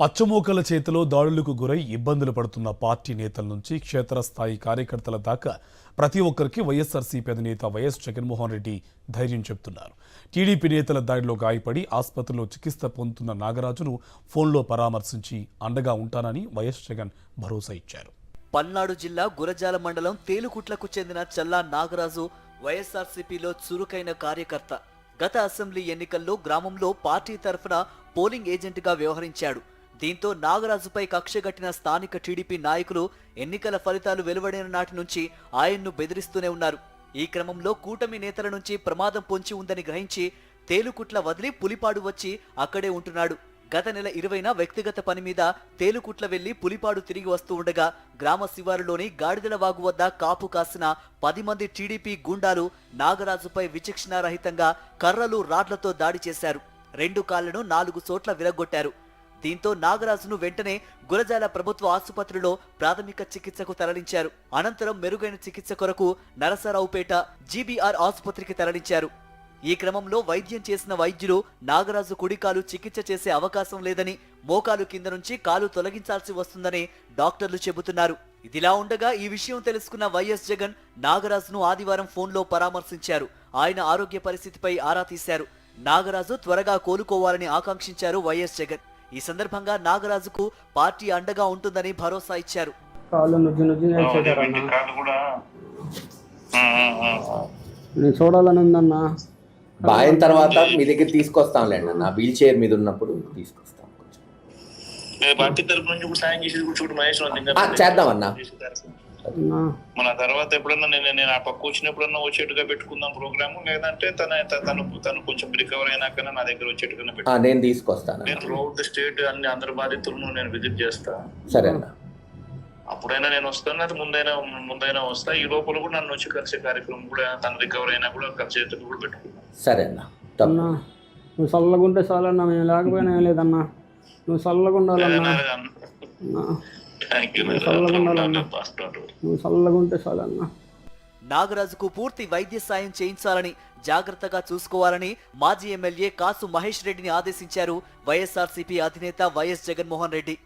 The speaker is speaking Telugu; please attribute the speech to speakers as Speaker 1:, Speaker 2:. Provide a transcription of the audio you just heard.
Speaker 1: పచ్చమోకల చేతిలో దాడులకు గురై ఇబ్బందులు పడుతున్న పార్టీ నేతల నుంచి క్షేత్రస్థాయి కార్యకర్తల దాకా ప్రతి ఒక్కరికి వైఎస్ఆర్సీపీ అధినేత వైఎస్ జగన్మోహన్ రెడ్డి ధైర్యం చెబుతున్నారు టీడీపీ నేతల దాడిలో గాయపడి ఆసుపత్రిలో చికిత్స పొందుతున్న నాగరాజును ఫోన్లో పరామర్శించి అండగా ఉంటానని వైఎస్ జగన్ భరోసా ఇచ్చారు.
Speaker 2: పల్నాడు జిల్లా గురజాల మండలం తేలుకుట్లకు చెందిన చల్లా నాగరాజు వైఎస్ఆర్సీపీలో చురుకైన కార్యకర్త. గత అసెంబ్లీ ఎన్నికల్లో గ్రామంలో పార్టీ తరఫున పోలింగ్ ఏజెంట్గా వ్యవహరించాడు. దీంతో నాగరాజుపై కక్షగట్టిన స్థానిక టీడీపీ నాయకులు ఎన్నికల ఫలితాలు వెలువడిన నాటి నుంచి ఆయన్ను బెదిరిస్తూనే ఉన్నారు. ఈ క్రమంలో కూటమి నేతల నుంచి ప్రమాదం పొంచి ఉందని గ్రహించి తేలుకుట్ల వదిలి పులిపాడు వచ్చి అక్కడే ఉంటున్నాడు. గత నెల ఇరవైన వ్యక్తిగత పని మీద తేలుకుట్ల వెళ్ళి పులిపాడు తిరిగి వస్తూ ఉండగా గ్రామ శివారులోని గాడిదల వాగు వద్ద కాపు కాసిన పది మంది టీడీపీ గూండాలు నాగరాజుపై విచక్షణారహితంగా కర్రలు రాడ్లతో దాడి చేశారు. రెండు కాళ్ళను నాలుగు చోట్ల విరగొట్టారు దీంతో నాగరాజును వెంటనే గురజాల ప్రభుత్వ ఆసుపత్రిలో ప్రాథమిక చికిత్సకు తరలించారు. అనంతరం మెరుగైన చికిత్స కొరకు నరసరావుపేట జీబీఆర్ ఆసుపత్రికి తరలించారు. ఈ క్రమంలో వైద్యం చేసిన వైద్యులు నాగరాజు కుడికాలు చికిత్స చేసే అవకాశం లేదని మోకాలు కింద నుంచి కాలు తొలగించాల్సి వస్తుందని డాక్టర్లు చెబుతున్నారు. ఇదిలా ఉండగా ఈ విషయం తెలుసుకున్న వైఎస్ జగన్ నాగరాజును ఆదివారం ఫోన్లో పరామర్శించారు. ఆయన ఆరోగ్య పరిస్థితిపై ఆరా తీశారు. నాగరాజు త్వరగా కోలుకోవాలని ఆకాంక్షించారు వైఎస్ జగన్. ఈ సందర్భంగా నాగరాజుకు పార్టీ అండగా ఉంటుందని భరోసా ఇచ్చారు.
Speaker 3: నేను చూడాలని ఉందన్న.
Speaker 4: బాయిన తర్వాత మీ దగ్గర తీసుకొస్తాంలేండి అన్న. వీల్ చైర్ మీద ఉన్నప్పుడు తీసుకొస్తాం కొంచెం.
Speaker 5: నేను పార్టీ తరపు నుంచి సాయం చేసేది కూడా చూడు
Speaker 4: చేద్దామన్నా.
Speaker 5: మన తర్వాత ఎప్పుడన్నా నేను నేను ఆ పక్క వచ్చినప్పుడన్నా వచ్చేట్టుగా పెట్టుకుందాం ప్రోగ్రామ్ లేదంటే తన తను తను కొంచెం రికవర్ అయినాకనే నా దగ్గర వచ్చేట్టుగా
Speaker 4: నేను తీసుకొస్తాను.
Speaker 5: నేను త్రూఅవుట్ ద స్టేట్ అన్ని అందరి బాధితులను నేను విజిట్ చేస్తా.
Speaker 4: సరే అన్న.
Speaker 5: అప్పుడైనా నేను వస్తాను అది ముందైనా ముందైనా వస్తా. ఈ లోపల కూడా నన్ను వచ్చి కలిసే కార్యక్రమం కూడా తను రికవర్ అయినా కూడా కలిసేట్టుగా కూడా పెట్టుకుందాం.
Speaker 4: సరే అన్న.
Speaker 3: అన్నా
Speaker 4: తప్ప
Speaker 3: నువ్వు చల్లగా ఉంటే చాలన్నా మేము లేకపోయినా ఏం లేదన్నా. నువ్వు చల్లగా ఉండాలన్నా. నువ్వు చల్లగా ఉంటే చాలన్నా.
Speaker 2: నాగరాజుకు పూర్తి వైద్య సాయం చేయించాలని జాగ్రత్తగా చూసుకోవాలని మాజీ ఎమ్మెల్యే కాసు మహేష్ రెడ్డిని ఆదేశించారు వైఎస్ఆర్సీపీ అధినేత వైఎస్ జగన్మోహన్ రెడ్డి.